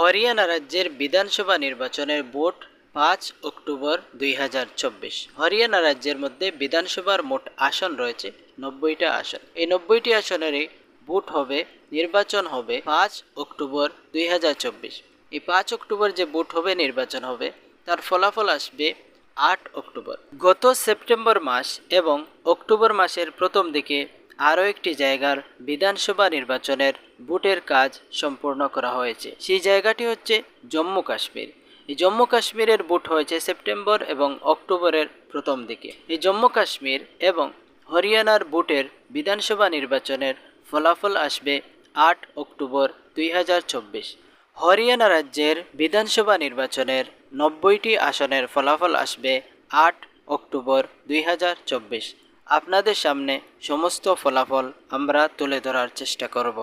হরিয়ানা রাজ্যের বিধানসভা নির্বাচনের ভোট পাঁচ অক্টোবর দুই হাজার চব্বিশ। হরিয়ানা রাজ্যের মধ্যে বিধানসভার মোট আসন রয়েছে নব্বইটা আসন। এই নব্বইটি আসনেরই ভোট হবে, নির্বাচন হবে পাঁচ অক্টোবর দুই হাজার চব্বিশ। এই পাঁচ অক্টোবর যে ভোট হবে, নির্বাচন হবে, তার ফলাফল আসবে আট অক্টোবর। গত সেপ্টেম্বর মাস এবং অক্টোবর মাসের প্রথম দিকে আরও একটি জায়গার বিধানসভা নির্বাচনের ভোটের কাজ সম্পূর্ণ করা হয়েছে। সেই জায়গাটি হচ্ছে জম্মু কাশ্মীর। এই জম্মু কাশ্মীরের ভোট হয়েছে সেপ্টেম্বর এবং অক্টোবরের প্রথম দিকে। এই জম্মু কাশ্মীর এবং হরিয়ানার ভোটের বিধানসভা নির্বাচনের ফলাফল আসবে আট অক্টোবর দুই হাজার চব্বিশ। হরিয়ানা রাজ্যের বিধানসভা নির্বাচনের নব্বইটি আসনের ফলাফল আসবে আট অক্টোবর দুই হাজার চব্বিশ। আপনাদের সামনে সমস্ত ফলাফল আমরা তুলে ধরার চেষ্টা করব।